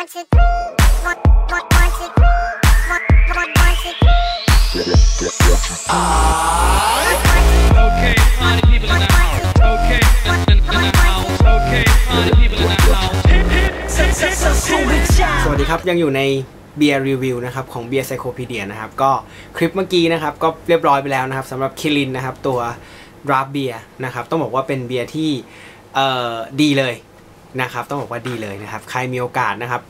one, two, one, one, one, two, one, one, one, two. three one one one two three สวัสดีครับ ยังอยู่ในเบียร์รีวิวนะครับของเบียร์ไซโคพีเดียนะครับก็คลิปเมื่อกี้นะครับก็เรียบร้อยไปแล้วนะครับสำหรับคิรินนะครับตัวดราฟเบียร์นะครับต้องบอกว่าเป็นเบียร์ที่ดีเลย นะครับ ต้องบอกว่าดีเลยนะครับ ใครมีโอกาสนะครับ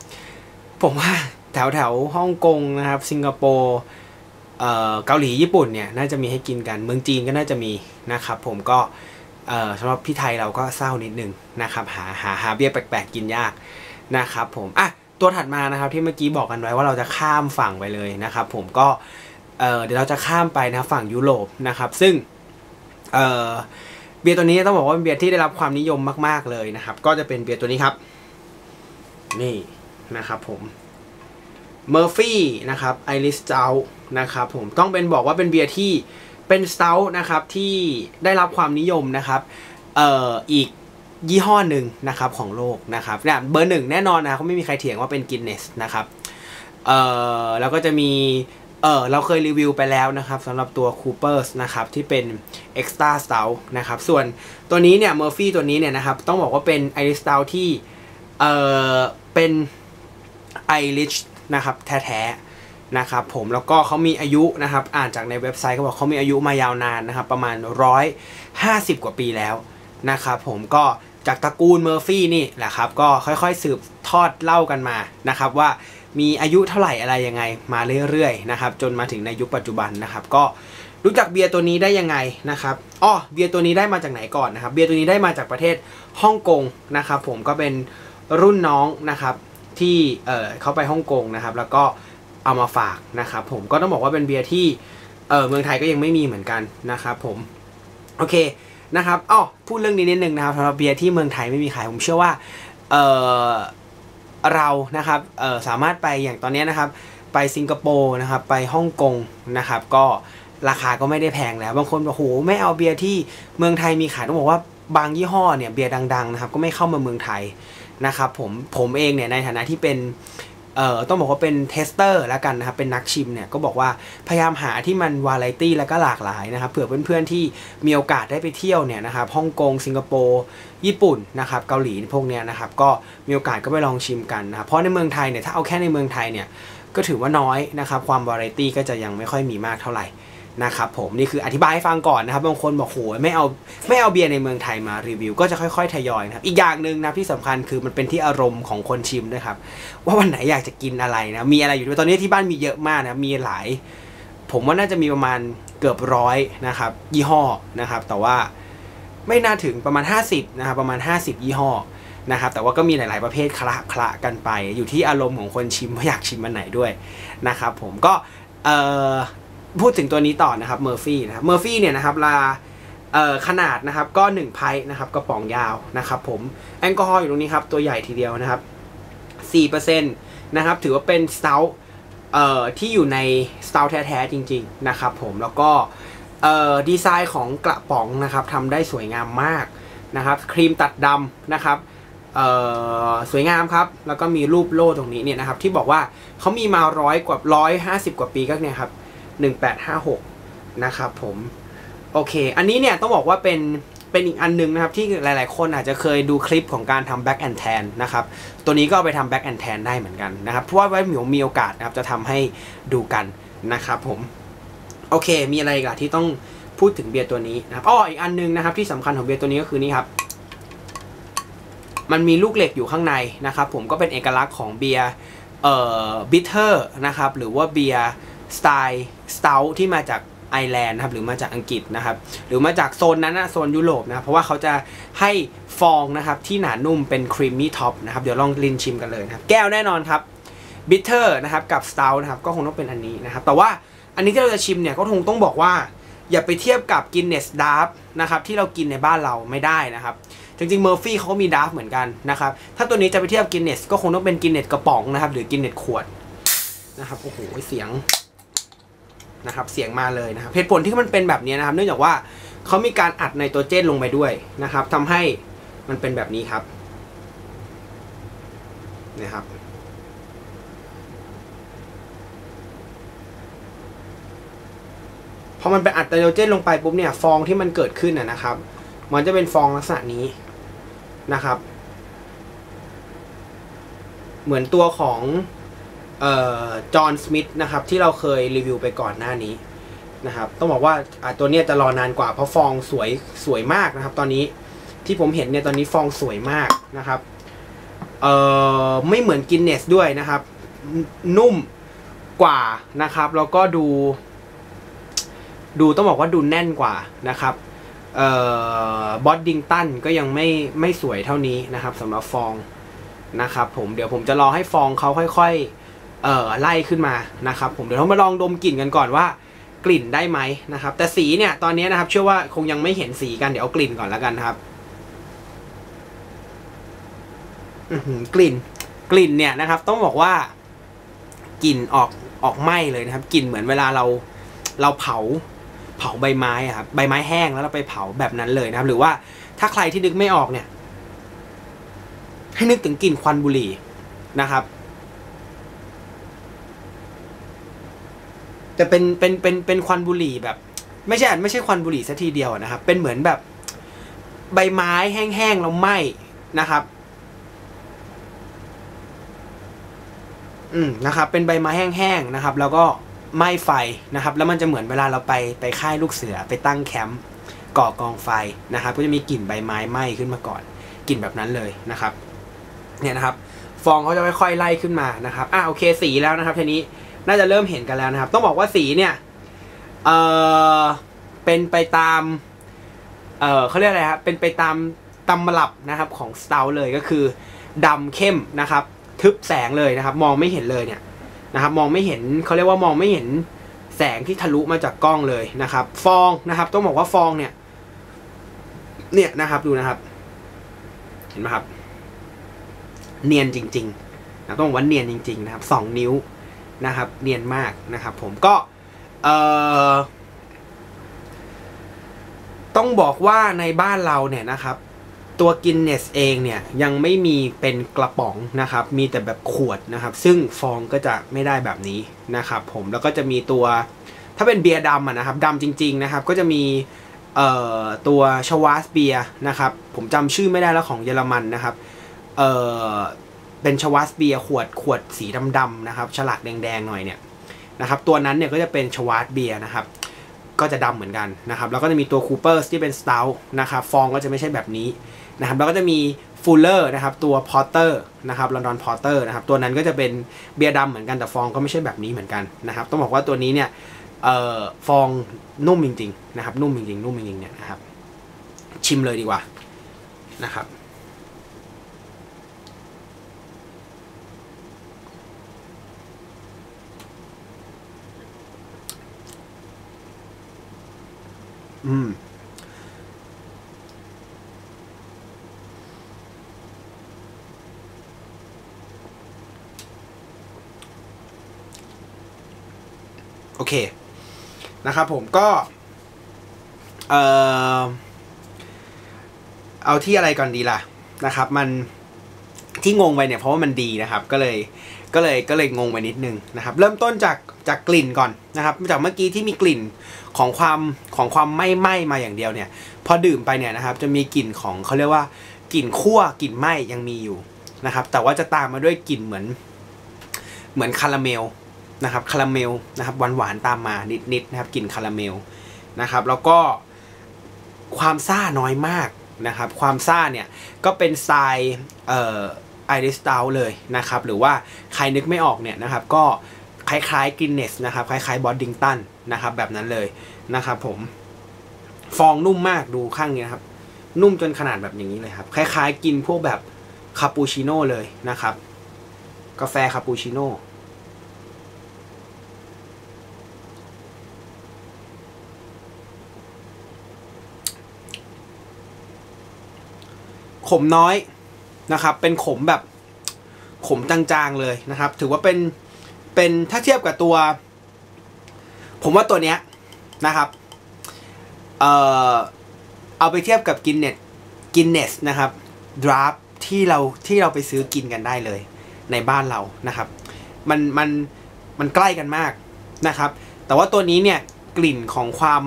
ผมว่าแถวแถวฮ่องกงนะครับ สิงคโปร์เกาหลีญี่ปุ่นเนี่ยน่าจะมีให้กินกัน เมืองจีนก็น่าจะมีนะครับ ผมก็สำหรับพี่ไทยเราก็เศร้านิดนึงนะครับ หาหาหาเบียร์แปลกๆกินยากนะครับ ผมอะตัวถัดมานะครับที่เมื่อกี้บอกกันไว้ว่าเราจะข้ามฝั่งไปเลยนะครับ ผมก็เเดี๋ยวเราจะข้ามไปนะฝั่งยุโรปนะครับ ซึ่ง เบียร์ตัวนี้ต้องบอกว่าเป็นเบียร์ที่ได้รับความนิยมมาก ๆเลยนะครับ ก็จะเป็นเบียร์ตัวนี้ครับ นี่นะครับผมเมอร์ฟี่นะครับไอริสเจลนะครับผมต้องเป็นบอกว่าเป็นเบียร์ที่เป็นสเตลนะครับที่ได้รับความนิยมนะครับเอ่ออีกยี่ห้อหนึ่งนะครับของโลกนะครับเนี่ยเบอร์หนึ่งแน่นอนนะเขาไม่มีใครเถียงว่าเป็นกินเนสนะครับเอ่อแล้วก็จะมี เออเราเคยรีวิวไปแล้วนะครับสำหรับตัว Coopers นะครับที่เป็น Extra Stout นะครับส่วนตัวนี้เนี่ย Murphy ตัวนี้เนี่ยนะครับต้องบอกว่าเป็น Irish Stout ที่เออเป็นไอริชนะครับแท้ๆนะครับผมแล้วก็เขามีอายุนะครับอ่านจากในเว็บไซต์เขาบอกเขามีอายุมายาวนานนะครับประมาณ 150 กว่าปีแล้วนะครับผมก็จากตระกูลเมอร์ฟี่นี่แหละครับก็ค่อยๆสืบทอดเล่ากันมานะครับว่า มีอายุเท่าไหร่อะไรยังไงมาเรื่อยๆนะครับจนมาถึงในยุคปัจจุบันนะครับ ก็รู้จักเบียร์ตัวนี้ได้ยังไงนะครับอ้อเบียร์ตัวนี้ได้มาจากไหนก่อนนะครับ เบียร์ตัวนี้ได้มาจากประเทศฮ่องกงนะครับ ผมก็เป็นรุ่นน้องนะครับที่เออเขาไปฮ่องกงนะครับ แล้วก็เอามาฝากนะครับผมก็ต้องบอกว่าเป็นเบียร์ที่เออเมืองไทยก็ยังไม่มีเหมือนกันนะครับผมโอเคนะครับอ้อพูดเรื่องนี้นิดนึงนะครับสำหรับเบียร์ที่เมืองไทยไม่มีขายผมเชื่อว่าเออ เรานะครับเออสามารถไปอย่างตอนนี้นะครับ ไปสิงคโปร์นะครับไปฮ่องกงนะครับ ก็ราคาก็ไม่ได้แพงแล้ว บางคนบอกโหไม่เอาเบียร์ที่เมืองไทยมีขายต้องบอกว่าบางยี่ห้อเนี่ยเบียร์ดังๆนะครับก็ไม่เข้ามาเมืองไทยนะครับผมผมเองเนี่ยในฐานะที่เป็น เอ่อต้องบอกว่าเป็นเทสเตอร์แล้วกันนะครับ เป็นนักชิมเนี่ยก็บอกว่าพยายามหาที่มันวาไรตี้แล้วก็หลากหลายนะครับเผื่อเพื่อนๆที่มีโอกาสได้ไปเที่ยวเนี่ยนะครับฮ่องกงสิงคโปร์ญี่ปุ่นนะครับเกาหลีพวกเนี้ยนะครับก็มีโอกาสก็ไปลองชิมกันนะครับเพราะในเมืองไทยเนี่ยถ้าเอาแค่ในเมืองไทยเนี่ยก็ถือว่าน้อยนะครับความวาไรตี้ก็จะยังไม่ค่อยมีมากเท่าไหร่ นะครับผมนี่คืออธิบายให้ฟังก่อนนะครับบางคนบอกโหไม่เอาไม่เอาเบียร์ในเมืองไทยมารีวิว ก็จะค่อยๆทยอยนะครับอีกอย่างหนึ่งนะที่สำคัญคือมันเป็นที่อารมณ์ของคนชิมด้วยครับว่าวันไหนอยากจะกินอะไรนะมีอะไรอยู่ด้วยตอนนี้ที่บ้านมีเยอะมากนะมีหลาย ผมว่าน่าจะมีประมาณเกือบร้อยนะครับยี่ห้อนะครับแต่ว่าไม่น่าถึงประมาณ 50นะครับประมาณ 50 ยี่ห้อนะครับแต่ว่าก็มีหลาย ๆ ประเภทคละคละกันไป อยู่ที่อารมณ์ของคนชิมว่าอยากชิมมันไหนด้วยนะครับผมก็เอ่อ พูดถึงตัวนี้ต่อนะครับเมอร์ฟี่นะครับเมอร์ฟี่เนี่ยนะครับลาขนาดนะครับก็1ไพท์นะครับกระป๋องยาวนะครับผมแอลกอฮอล์อยู่ตรงนี้ครับตัวใหญ่ทีเดียวนะครับ4%นะครับถือว่าเป็นสเตลที่อยู่ในสเตลแท้ๆจริงๆนะครับผมแล้วก็ดีไซน์ของกระป๋องนะครับทำได้สวยงามมากนะครับครีมตัดดำนะครับสวยงามครับ แล้วก็มีรูปโล่ตรงนี้เนี่ยนะครับที่บอกว่าเขามีมาร้อยกว่าร้อยห้าสิบกว่าปีก็เนี่ยครับ หนึ่งแปดห้าหกนะครับผม โอเค อันนี้เนี่ยต้องบอกว่าเป็นเป็นอีกอันหนึงนะครับที่หลายๆ คนอาจจะเคยดูคลิปของการทำ back and tan นะครับ ตัวนี้ก็ไปทำ back and tan ได้เหมือนกันนะครับ เพราะว่าไว้หมิวมีโอกาสนะครับจะทำให้ดูกันนะครับผม โอเค มีอะไรอีกอะที่ต้องพูดถึงเบียร์ตัวนี้นะครับอ้ออีกอันหนึงนะครับที่สำคัญของเบียร์ตัวนี้ก็คือนี่ครับ มันมีลูกเหล็กอยู่ข้างในนะครับ ผมก็เป็นเอกลักษณ์ของเบียร์เอ่อบิทเทอร์นะครับหรือว่าเบียร์ สไตล์สเตลที่มาจากไอร์แลนด์นะครับหรือมาจากอังกฤษนะครับ หรือมาจากโซนนั้นนะโซนยุโรปนะครับเพราะว่าเขาจะให้ฟองนะครับที่หนานุ่มเป็นครีมมี่ท็อปนะครับเดี๋ยวลองลินชิมกันเลยนะครับแก้วแน่นอนครับบิทเทอร์นะครับกับสเตลนะครับก็คงต้องเป็นอันนี้นะครับ แต่ว่าอันนี้ที่เราจะชิมเนี่ยก็คงต้องบอกว่า อย่าไปเทียบกับกินเนสดาร์ฟนะครับที่เรากินในบ้านเราไม่ได้นะครับจริงๆเมอร์ฟี่เขาก็มีดาร์ฟเหมือนกันนะครับถ้าตัวนี้จะไปเทียบกินเนสก็คงต้องเป็นกินเนสกระป๋องนะครับหรือกินเนสขวดนะครับโอ้โหเสียง นะครับเสียงมาเลยนะครับเหตุผลที่มันเป็นแบบนี้นะครับ เนื่องจากว่าเขามีการอัดไนโตรเจนลงไปด้วยนะครับทำให้มันเป็นแบบนี้ครับนะครับพอมันไปอัดไนโตรเจนลงไปปุ๊บเนี่ยฟองที่มันเกิดขึ้นนะครับ มันจะเป็นฟองลักษณะนี้นะครับ เหมือนตัวของ จอห์นสมิธนะครับที่เราเคยรีวิวไปก่อนหน้านี้นะครับต้องบอกว่าตัวเนี้ยจะรอนานกว่าเพราะฟองสวยสวยมากนะครับ ตอนนี้ที่ผมเห็นเนี่ยตอนนี้ฟองสวยมากนะครับเอ่อไม่เหมือนกินเนสด้วยนะครับนนุ่มกว่านะครับ แล้วก็ดู ดูต้องบอกว่าดูแน่นกว่านะครับเอ่อบอดดิงตันก็ยังไม่ไม่สวยเท่านี้นะครับสำหรับฟองนะครับ ผมเดี๋ยวผมจะรอให้ฟองเขาค่อย ๆ เอ่อไล่ขึ้นมานะครับผมเดี๋ยวเรามาลองดมกลิ่นกันก่อนว่ากลิ่นได้ไหมนะครับ แต่สีเนี่ยตอนนี้นะครับ เชื่อว่าคงยังไม่เห็นสีกันเดี๋ยวเอากลิ่นก่อนแล้วกันครับกลิ่นกลิ่นเนี่ยนะครับ ต้องบอกว่ากลิ่นออกออกไหม้เลยนะครับกลิ่นเหมือนเวลาเราเราเผาเผาใบไม้อะครับใบไม้แห้งแล้วเราไปเผาแบบนั้นเลยนะครับ หรือว่าถ้าใครที่นึกไม่ออกเนี่ย ให้นึกถึงกลิ่นควันบุหรี่นะครับ แต่เป็นเป็นเป็นเป็นควันบุหรี่แบบ ไม่ใช่ไม่ใช่ควันบุหรี่ซะทีเดียวนะครับ เป็นเหมือนแบบใบไม้แห้งๆแล้วไหม้นะครับ อืมนะครับ เป็นใบไม้แห้งๆนะครับ แล้วก็ไหม้ไฟนะครับ แล้วมันจะเหมือนเวลาเราไปไปค่ายลูกเสือไปตั้งแคมป์ก่อกองไฟนะครับ ก็จะมีกลิ่นใบไม้ไหม้ขึ้นมาก่อนกลิ่นแบบนั้นเลยนะครับ เนี่ยนะครับ ฟองเขาจะค่อยๆไล่ขึ้นมานะครับอะโอเคสีแล้วนะครับทีนี้ น่าจะเริ่มเห็นกันแล้วนะครับ ต้องบอกว่าสีเนี่ยเออเป็นไปตามเออเขาเรียกอะไรครับเป็นไปตามตำรับนะครับของสตาร์เลยก็คือดำเข้มนะครับ ทึบแสงเลยนะครับ มองไม่เห็นเลยเนี่ยนะครับ มองไม่เห็นเขาเรียกว่ามองไม่เห็นแสงที่ทะลุมาจากกล้องเลยนะครับ ฟองนะครับ ต้องบอกว่าฟองเนี่ย เนี่ยนะครับดูนะครับ เห็นไหมครับ เนียนจริงๆนะต้องบอกว่าเนียนจริง ๆ นะครับสองนิ้ว นะครับ เนียนมากนะครับ ผมก็ต้องบอกว่าในบ้านเราเนี่ยนะครับ ตัวกินเนสเองเนี่ยยังไม่มีเป็นกระป๋องนะครับ มีแต่แบบขวดนะครับ ซึ่งฟองก็จะไม่ได้แบบนี้นะครับ ผมแล้วก็จะมีตัวถ้าเป็นเบียร์ดำะนะครับดำจริง ๆนะครับ ก็จะมีตัวชวาสเบียร์นะครับ ผมจำชื่อไม่ได้แล้วของเยอรมันนะครับ เป็นชวาสเบียร์ขวดขวดสีดำๆนะครับ ฉลากแดงๆหน่อยเนี่ยนะครับ ตัวนั้นเนี่ยก็จะเป็นชวาสเบียร์นะครับ ก็จะดำเหมือนกันนะครับ แล้วก็จะมีตัวคูเปอร์ที่เป็นสต u ลนะครับฟองก็จะไม่ใช่แบบนี้นะครับ แล้วก็จะมีฟูลเลอร์นะครับ ตัวพอร์เตอร์นะครับลอนดอนพอร์เตอร์นะครับ ตัวนั้นก็จะเป็นเบียร์ดำเหมือนกันแต่ฟองก็ไม่ใช่แบบนี้เหมือนกันนะครับ ต้องบอกว่าตัวนี้เนี่ยเอ่อฟองนุ่มจริงๆนะครับ นุ่มจริงๆนุ่มจริงๆเนี่ยนะครับ ชิมเลยดีกว่านะครับ อืม โอเค นะครับผมก็ เอ่อ เอาที่อะไรก่อนดีล่ะ นะครับ มัน ที่งงไปเนี่ยเพราะว่ามันดีนะครับก็เลยก็เลยก็เลยงงไปนิดนึงนะครับ เริ่มต้นจากจากกลิ่นก่อนนะครับ จากเมื่อกี้ที่มีกลิ่นของความของความไหม้ไหม้มาอย่างเดียวเนี่ย พอดื่มไปเนี่ยนะครับ จะมีกลิ่นของเขาเรียกว่ากลิ่นคั่วกลิ่นไหม้ยังมีอยู่นะครับ แต่ว่าจะตามมาด้วยกลิ่นเหมือน เหมือนคาราเมลนะครับคาราเมลนะครับหวานหวานตามมานิดๆนะครับกลิ่นคาราเมลนะครับ แล้วก็ความซ่าน้อยมากนะครับ ความซ่าเนี่ยก็เป็นสไตล์เอ่อ ไอริสตาเลยนะครับหรือว่าใครนึกไม่ออกเนี่ยนะครับก็คล้ายๆกินเนสนะครับคล้ายๆบอดดิงตันนะครับแบบนั้นเลยนะครับผมฟองนุ่มมากดูข้างนี้นะครับ นุ่มจนขนาดแบบอย่างนี้เลยครับ คล้ายๆ กินพวกแบบคาปูชิโน่เลยนะครับ กาแฟคาปูชิโน่ขมน้อย นะครับ เป็นขมแบบขมจางๆเลยนะครับ ถือว่าเป็นเป็นถ้าเทียบกับตัว ผมว่าตัวเนี้ยนะครับ เอ่อเอาไปเทียบกับกินเนสกินเนสนะครับดราฟที่เราที่เราไปซื้อกินกันได้เลย ในบ้านเรานะครับ มันมันมันใกล้กันมากนะครับ แต่ว่าตัวนี้เนี่ยกลิ่นของความ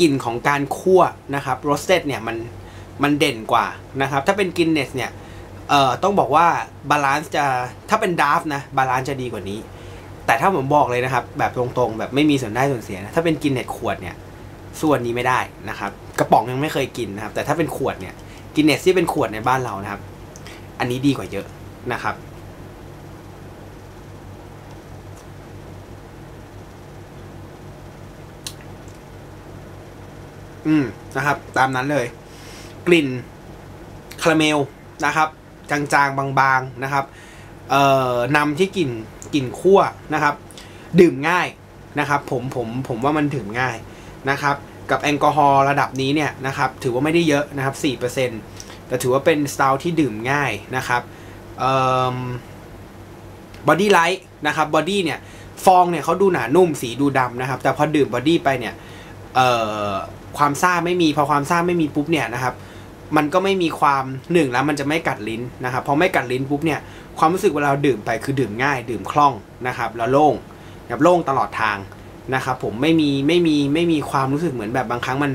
กลิ่นของการคั่วนะครับโรสเต็ดเนี่ยมัน มันเด่นกว่านะครับ ถ้าเป็นกินเนสเนี่ยเอ่อต้องบอกว่าบาลานซ์จะถ้าเป็นดาร์ฟนะบาลานซ์จะดีกว่านี้ แต่ถ้าผมบอกเลยนะครับ แบบตรงๆ แบบไม่มีส่วนได้ส่วนเสียนะถ้าเป็นกินเนสขวดเนี่ยส่วนนี้ไม่ได้นะครับ กระป๋องยังไม่เคยกินนะครับ แต่ถ้าเป็นขวดเนี่ยกินเนสที่เป็นขวดในบ้านเรานะครับ อันนี้ดีกว่าเยอะนะครับอืมนะครับ ตามนั้นเลย กลิ่นคาราเมลนะครับ จางๆ บางๆนะครับเอ่อนำที่กลิ่นกลิ่นคั่วนะครับ ดื่มง่ายนะครับผมผมผมว่ามันดื่มง่ายนะครับ กับแอลกอฮอล์ระดับนี้เนี่ยนะครับถือว่าไม่ได้เยอะนะครับ 4%แต่ถือว่าเป็นสไตล์ที่ดื่มง่ายนะครับเอ่อบอดี้ไลท์นะครับบอดี้เนี่ยฟองเนี่ยเขาดูหนานุ่มสีดูดำนะครับ แต่พอดื่มบอดี้ไปเนี่ยเอ่อความซ่าไม่มีพอความซ่าไม่มีปุ๊บเนี่ยนะครับ มันก็ไม่มีความหนึ่งแล้วมันจะไม่กัดลิ้นนะครับพอไม่กัดลิ้นปุ๊บเนี่ยความรู้สึกเวลาดื่มไปคือดื่มง่าย ดื่มคล่องนะครับแล้วโล่งแบบโล่งตลอดทางนะครับผมไม่มีไม่มีไม่มีความรู้สึกเหมือนแบบบางครั้งมัน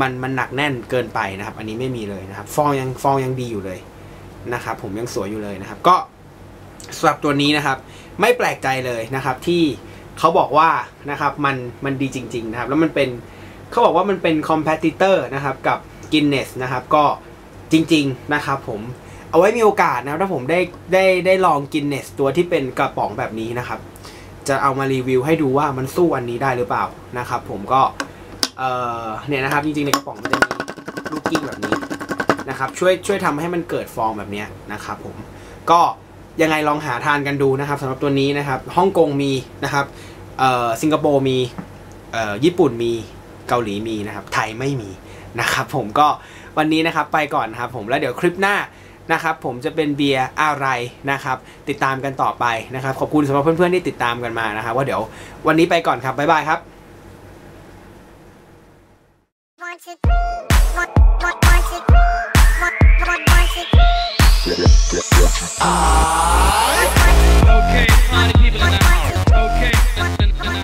มันมันหนักแน่นเกินไปนะครับ อันนี้ไม่มีเลยนะครับ ฟองยังฟองยังดีอยู่เลยนะครับผมยังสวยอยู่เลยนะครับ ก็สำหรับตัวนี้นะครับ ไม่แปลกใจเลยนะครับที่เขาบอกว่านะครับมันมันดีจริง ๆ นะครับ แล้วมันเป็นเขาบอกว่ามันเป็น competitor นะครับกับ Guinness นะครับก็จริง ๆนะครับผมเอาไว้มีโอกาสนะครับถ้าผมได้ได้ได้ลอง Guinness ตัวที่เป็นกระป๋องแบบนี้นะครับ จะเอามารีวิวให้ดูว่ามันสู้อันนี้ได้หรือเปล่านะครับ ผมก็เอ่อเนี่ยนะครับจริงๆในกระป๋องมันจะมีลูกกิ้งแบบนี้นะครับ ช่วยช่วยทำให้มันเกิดฟองแบบนี้นะครับ ผมก็ยังไงลองหาทานกันดูนะครับสำหรับตัวนี้นะครับฮ่องกงมีนะครับเออสิงคโปร์มีเออญี่ปุ่นมีเกาหลีมีนะครับ ไทยไม่มี นะครับผมก็วันนี้นะครับไปก่อนครับผมแล้วเดี๋ยวคลิปหน้านะครับผมจะเป็นเบียร์อะไรนะครับ ติดตามกันต่อไปนะครับ ขอบคุณสำหรับเพื่อนๆที่ติดตามกันมานะครับ ว่าเดี๋ยววันนี้ไปก่อนครับ บ๊ายบายครับ Okay, party people in the house. Okay, listen, listen.